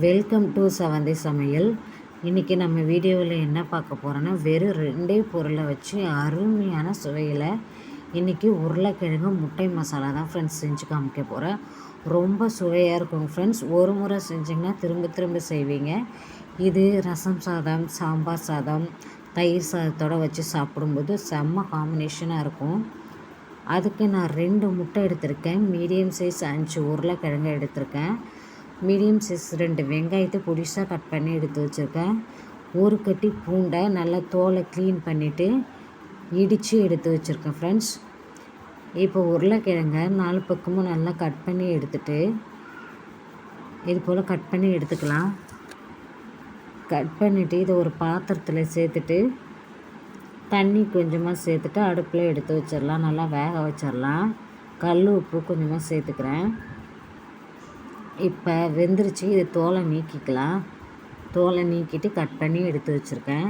Welcome to செவந்தி சமையல். இன்றைக்கி நம்ம வீடியோவில் என்ன பார்க்க போகிறோன்னா வெறும் ரெண்டே பொருளை வச்சு அருமையான சுவையில் இன்றைக்கி உருளைக்கிழங்கு முட்டை மசாலா தான் ஃப்ரெண்ட்ஸ் செஞ்சு காமிக்க போகிறேன் ரொம்ப சுவையாக இருக்கும் ஃப்ரெண்ட்ஸ் ஒரு முறை செஞ்சிங்கன்னா திரும்ப திரும்ப செய்வீங்க. இது ரசம் சாதம் சாம்பார் சாதம் தயிர் சாதத்தோடு வச்சு சாப்பிடும்போது செம்ம காம்பினேஷனாக இருக்கும். அதுக்கு நான் ரெண்டு முட்டை எடுத்திருக்கேன். மீடியம் சைஸ் அஞ்சு உருளைக்கிழங்கு எடுத்திருக்கேன். மீடியம் சைஸ் ரெண்டு வெங்காயத்தை பொடிசாக கட் பண்ணி எடுத்து வச்சுருக்கேன். ஒரு கட்டி பூண்டை நல்லா தோலை க்ளீன் பண்ணிவிட்டு இடித்து எடுத்து வச்சுருக்கேன் ஃப்ரெண்ட்ஸ் இப்போ உருளைக்கிழங்க நாலு பக்கமும் நல்லா கட் பண்ணி எடுத்துட்டு இது போல் கட் பண்ணி எடுத்துக்கலாம். கட் பண்ணிவிட்டு இதை ஒரு பாத்திரத்தில் சேர்த்துட்டு தண்ணி கொஞ்சமாக சேர்த்துட்டு அடுப்பில் எடுத்து வச்சிடலாம் நல்லா வேக வச்சிடலாம் கல் உப்பு கொஞ்சமாக சேர்த்துக்கிறேன். இப்போ வெந்துருச்சு. இது தோலை நீக்கிக்கலாம். தோலை நீக்கிட்டு கட் பண்ணி எடுத்து வச்சுருக்கேன்.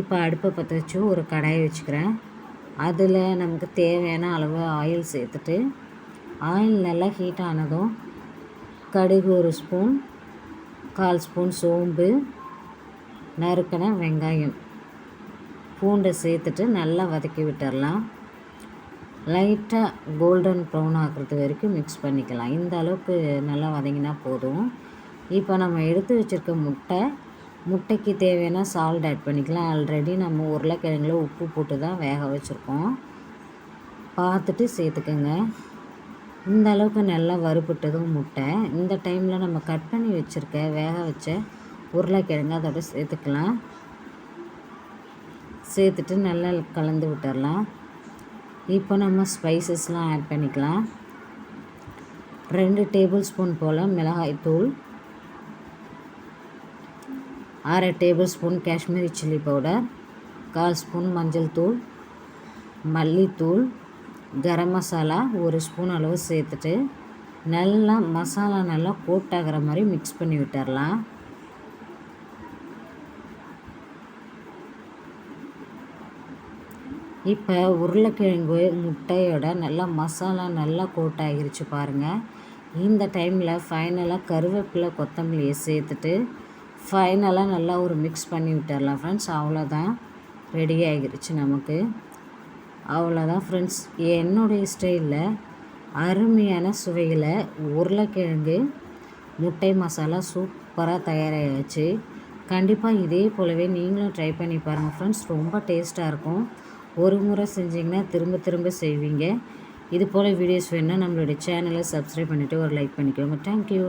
இப்போ அடுப்பை பற்ற வச்சு ஒரு கடாயை வச்சுக்கிறேன். அதில் நமக்கு தேவையான அளவு ஆயில் சேர்த்துட்டு ஆயில் நல்லா ஹீட் ஆனதும் கடுகு ஒரு ஸ்பூன் கால் ஸ்பூன் சோம்பு நறுக்கின வெங்காயம். பூண்டை சேர்த்துட்டு நல்லா வதக்கி விட்டுடலாம் லைட்டாக கோல்டன் ப்ரௌன் ஆகிறது வரைக்கும் மிக்ஸ் பண்ணிக்கலாம். இந்த அளவுக்கு நல்லா வதங்கினா போதும். இப்போ நம்ம எடுத்து வச்சுருக்க முட்டை முட்டைக்கு தேவையான சால்ட் ஆட் பண்ணிக்கலாம். ஆல்ரெடி நம்ம உருளைக்கிழங்குல உப்பு போட்டு தான் வேக வச்சுருக்கோம். பார்த்துட்டு சேர்த்துக்கோங்க. இந்த அளவுக்கு நல்லா வறுபட்டதும் முட்டை. இந்த டைமில் நம்ம கட் பண்ணி வச்சுருக்க வேக வச்ச உருளைக்கிழங்கு அதோட சேர்த்துக்கலாம். சேர்த்துட்டு நல்லா கலந்து விட்டுடலாம் இப்போ நம்ம ஸ்பைசஸ்லாம் ஆட் பண்ணிக்கலாம். ரெண்டு டேபிள் ஸ்பூன் போல் மிளகாய் தூள். அரை tablespoon Kashmiri chilli powder கால் ஸ்பூன் மஞ்சள் தூள். மல்லித்தூள். கரம் மசாலா ஒரு ஸ்பூன் அளவு சேர்த்துட்டு நல்லா மசாலா நல்லா கோட்டாகிற மாதிரி மிக்ஸ் பண்ணி விட்டுடலாம் இப்போ உருளைக்கிழங்கு முட்டையோட நல்லா மசாலா நல்லா கோட் ஆகிருச்சு பாருங்கள் இந்த டைமில் ஃபைனலாக கருவேப்பிலை கொத்தமல்லியை சேர்த்துட்டு ஃபைனலாக நல்லா ஒரு மிக்ஸ் பண்ணி விட்டுடலாம் ஃப்ரெண்ட்ஸ் அவ்வளோதான் ரெடி ஆகிருச்சு நமக்கு. அவ்வளோதான் ஃப்ரெண்ட்ஸ் என்னுடைய ஸ்டைலில் அருமையான சுவையில் உருளைக்கிழங்கு முட்டை மசாலா சூப்பராக தயாராகிடுச்சு கண்டிப்பாக இதே போலவே நீங்களும் ட்ரை பண்ணி பாருங்கள் ஃப்ரெண்ட்ஸ் ரொம்ப டேஸ்ட்டாக இருக்கும். ஒரு முறை செஞ்சிங்கன்னா திரும்ப திரும்ப செய்வீங்க. இது போல் வீடியோஸ் வேணுன்னா நம்மளுடைய சேனலை சப்ஸ்கிரைப் பண்ணிவிட்டு ஒரு லைக் பண்ணிக்கோங்க. தேங்க்யூ